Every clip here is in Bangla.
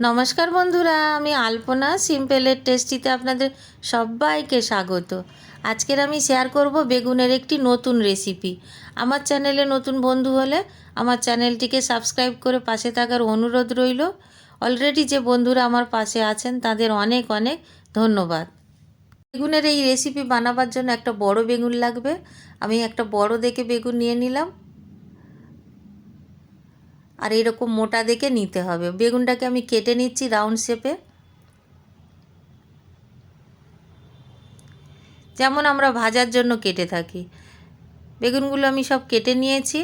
নমস্কার বন্ধুরা, আমি আলপনা, সিম্পলের টেস্টিতে আপনাদের সবাইকে স্বাগত। আজকের আমি শেয়ার করব বেগুনের একটি নতুন রেসিপি আমার চ্যানেলে নতুন বন্ধু হলে আমার চ্যানেলটিকে সাবস্ক্রাইব করে পাশে থাকার অনুরোধ রইল। অলরেডি যে বন্ধুরা আমার পাশে আছেন, তাদের অনেক অনেক ধন্যবাদ। বেগুনের এই রেসিপি বানাবার জন্য একটা বড় বেগুন লাগবে। আমি একটা বড় দেখে বেগুন নিয়ে নিলাম। আর এরকম মোটা দেখে নিতে হবে। বেগুনটাকে আমি কেটে নিচ্ছি রাউন্ড শেপে যেমন আমরা ভাজার জন্য কেটে থাকি। বেগুনগুলো আমি সব কেটে নিয়েছি।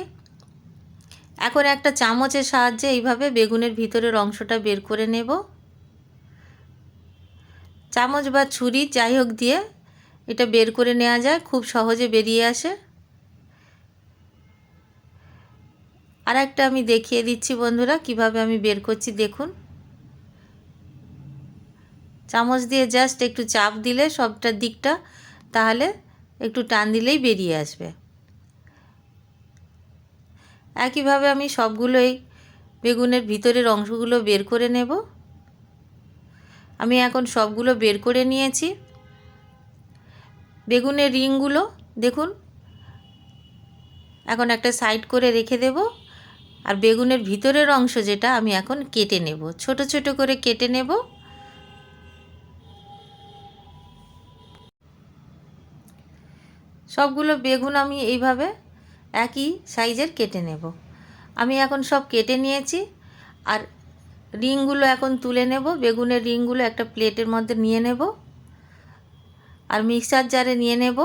এখন একটা চামচের সাহায্যে এইভাবে বেগুনের ভিতরের অংশটা বের করে নেব। চামচ বা ছুরি যাই হোক দিয়ে এটা বের করে নেওয়া যায়, খুব সহজে বেরিয়ে আসে। আর একটা আমি দেখিয়ে দিচ্ছি বন্ধুরা, কীভাবে আমি বের করছি দেখুন। চামচ দিয়ে জাস্ট একটু চাপ দিলে সবটার দিকটা তাহলে একটু টান দিলেই বেরিয়ে আসবে। একইভাবে আমি সবগুলোই বেগুনের ভিতরের অংশগুলো বের করে নেব। আমি এখন সবগুলো বের করে নিয়েছি। বেগুনের রিংগুলো দেখুন, এখন একটা সাইড করে রেখে দেবো। আর বেগুনের ভিতরের অংশ যেটা আমি এখন কেটে নেব। ছোট ছোট করে কেটে নেব। সবগুলো বেগুন আমি এইভাবে একই সাইজের কেটে নেব। আমি এখন সব কেটে নিয়েছি। আর রিংগুলো এখন তুলে নেব। বেগুনের রিংগুলো একটা প্লেটের মধ্যে নিয়ে নেব। আর মিক্সার জারে নিয়ে নেব।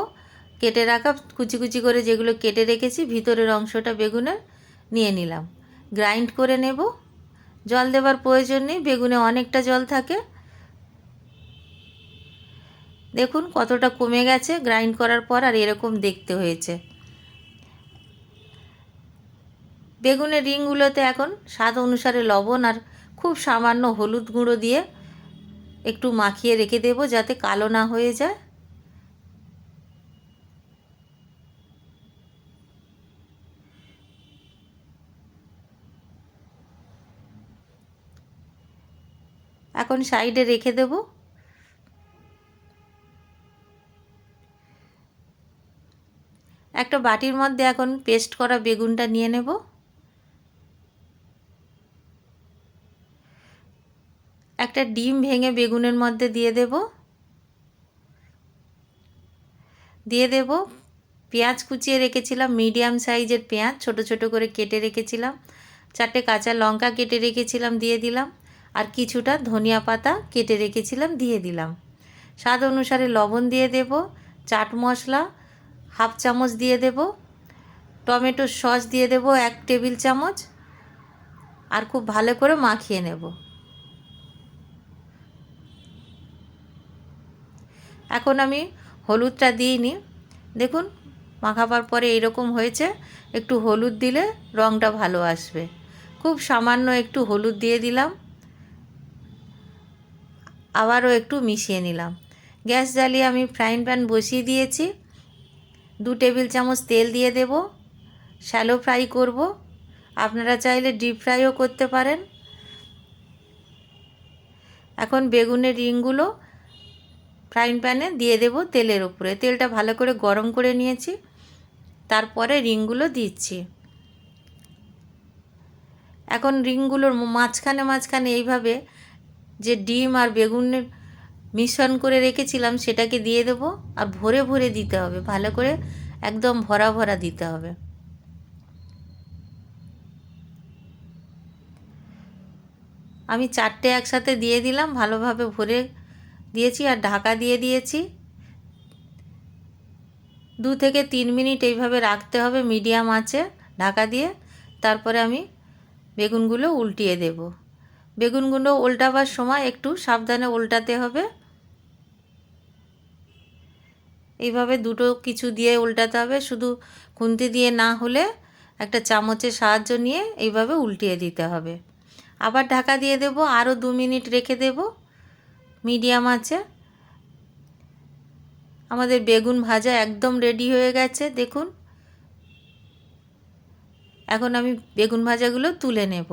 কেটে রাখা কুচি কুচি করে যেগুলো কেটে রেখেছি, ভিতরের অংশটা বেগুনের। নিয়ে নিলাম। গ্রাইন্ড করে নেব। জল দেবার প্রয়োজন নেই, বেগুনে অনেকটা জল থাকে। দেখুন কতটা কমে গেছে গ্রাইন্ড করার পর আর এরকম দেখতে হয়েছে। বেগুনের রিংগুলোতে এখন স্বাদ অনুসারে লবণ আর খুব সামান্য হলুদ গুঁড়ো দিয়ে একটু মাখিয়ে রেখে দেবো যাতে কালো না হয়ে যায়। এখন সাইডে রেখে দেব। একটা বাটির মধ্যে এখন পেস্ট করা বেগুনটা নিয়ে নেব। একটা ডিম ভেঙে বেগুনের মধ্যে দিয়ে দেব। দিয়ে দেব পেঁয়াজ কুচিয়ে রেখেছিলাম, মিডিয়াম সাইজের পেঁয়াজ, ছোট ছোট করে কেটে রেখেছিলাম। চারটে কাঁচা লঙ্কা কেটে রেখেছিলাম, দিয়ে দিলাম। আর কিছুটা ধনিয়া পাতা কেটে রেখেছিলাম, দিয়ে দিলাম। স্বাদ অনুসারে লবণ দিয়ে দেব, চাট মশলা হাফ চামচ দিয়ে দেব টমেটোর সস দিয়ে দেব এক টেবিল চামচ, আর খুব ভালো করে মাখিয়ে নেব। এখন আমি হলুদটা দিইনি দেখুন, মাখাবার পরে এরকম হয়েছে, একটু হলুদ দিলে রঙটা ভালো আসবে। খুব সামান্য একটু হলুদ দিয়ে দিলাম। আবারও একটু মিশিয়ে নিলাম। গ্যাস জ্বালিয়ে আমি ফ্রাইং প্যান বসিয়ে দিয়েছি। দু টেবিল চামচ তেল দিয়ে দেব। শ্যালো ফ্রাই করব। আপনারা চাইলে ডিপ ফ্রাইও করতে পারেন। এখন বেগুনের রিংগুলো ফ্রাইং প্যানে দিয়ে দেব তেলের উপরে। তেলটা ভালো করে গরম করে নিয়েছি। তারপরে রিংগুলো দিচ্ছি। এখন রিংগুলোর মাঝখানে মাঝখানে এইভাবে যে ডিম আর বেগুনের মিশ্রণ করে রেখেছিলাম, সেটাকে দিয়ে দেব আর ভরে ভরে দিতে হবে। ভালো করে একদম ভরা ভরা দিতে হবে। আমি চারটে একসাথে দিয়ে দিলাম, ভালোভাবে ভরে দিয়েছি আর ঢাকা দিয়ে দিয়েছি। দু থেকে তিন মিনিট এইভাবে রাখতে হবে, মিডিয়াম আছে ঢাকা দিয়ে। তারপরে আমি বেগুনগুলো উল্টিয়ে দেবো। বেগুনগুলো উল্টাবার সময় একটু সাবধানে উল্টাতে হবে। এইভাবে দুটো কিছু দিয়ে উল্টাতে হবে, শুধু খুন্তি দিয়ে না হলে একটা চামচের সাহায্য নিয়ে এইভাবে উল্টিয়ে দিতে হবে। আবার ঢাকা দিয়ে দেব, আরও দু মিনিট রেখে দেব, মিডিয়াম আছে। আমাদের বেগুন ভাজা একদম রেডি হয়ে গেছে, দেখুন। এখন আমি বেগুন ভাজাগুলো তুলে নেব।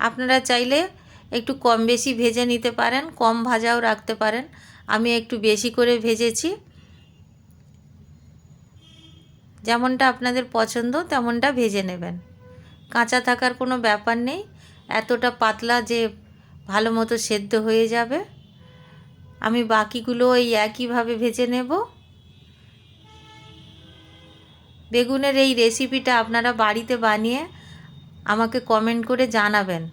আপনারা চাইলে একটু কম বেশি ভেজে নিতে পারেন, কম ভাজাও রাখতে পারেন। আমি একটু বেশি করে ভেজেছি। যেমনটা আপনাদের পছন্দ, তেমনটা ভেজে নেবেন। কাঁচা থাকার কোনো ব্যাপার নেই। এতটা পাতলা যে ভালো মতো সেদ্ধ হয়ে যাবে। আমি বাকিগুলো ওই একইভাবে ভেজে নেব। বেগুনের এই রেসিপিটা আপনারা বাড়িতে বানিয়ে আমাকে কমেন্ট করে জানাবেন।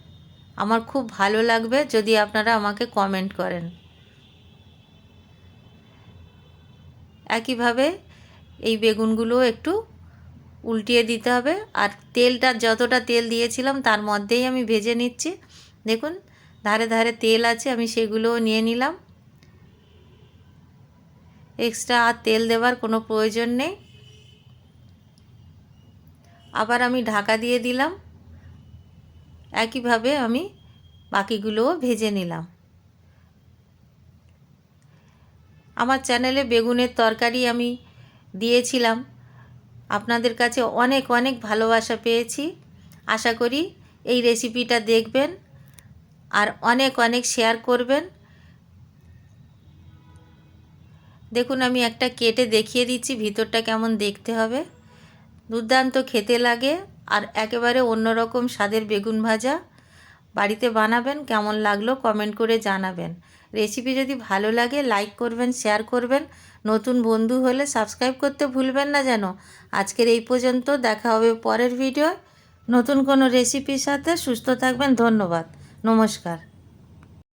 আমার খুব ভালো লাগবে যদি আপনারা আমাকে কমেন্ট করেন। একইভাবে এই বেগুনগুলো একটু উল্টিয়ে দিতে হবে। আর তেলটা, যতটা তেল দিয়েছিলাম তার মধ্যেই আমি ভেজে নিচ্ছি। দেখুন, ধারে ধারে তেল আছে, আমি সেগুলোও নিয়ে নিলাম। এক্সট্রা আর তেল দেওয়ার কোনো প্রয়োজন নেই। আবার আমি ঢাকা দিয়ে দিলাম। একইভাবে আমি বাকিগুলোও ভেজে নিলাম। আমার চ্যানেলে বেগুনের তরকারি আমি দিয়েছিলাম। আপনাদের কাছে অনেক অনেক ভালোবাসা পেয়েছি। আশা করি এই রেসিপিটা দেখবেন আর অনেক অনেক শেয়ার করবেন। দেখুন, আমি একটা কেটে দেখিয়ে দিচ্ছি, ভিতরটা কেমন দেখতে হবে। দুর্দান্ত খেতে লাগে। আর একেবারে অন্যরকম স্বাদের বেগুন ভাজা। বাড়িতে বানাবেন, কেমন লাগল কমেন্ট করে জানাবেন। রেসিপি যদি ভালো লাগে, লাইক করবেন, শেয়ার করবেন। নতুন বন্ধু হলে সাবস্ক্রাইব করতে ভুলবেন না যেন। আজকের এই পর্যন্ত, দেখা হবে পরের ভিডিও নতুন কোনো রেসিপির সাথে সুস্থ থাকবেন, ধন্যবাদ। নমস্কার।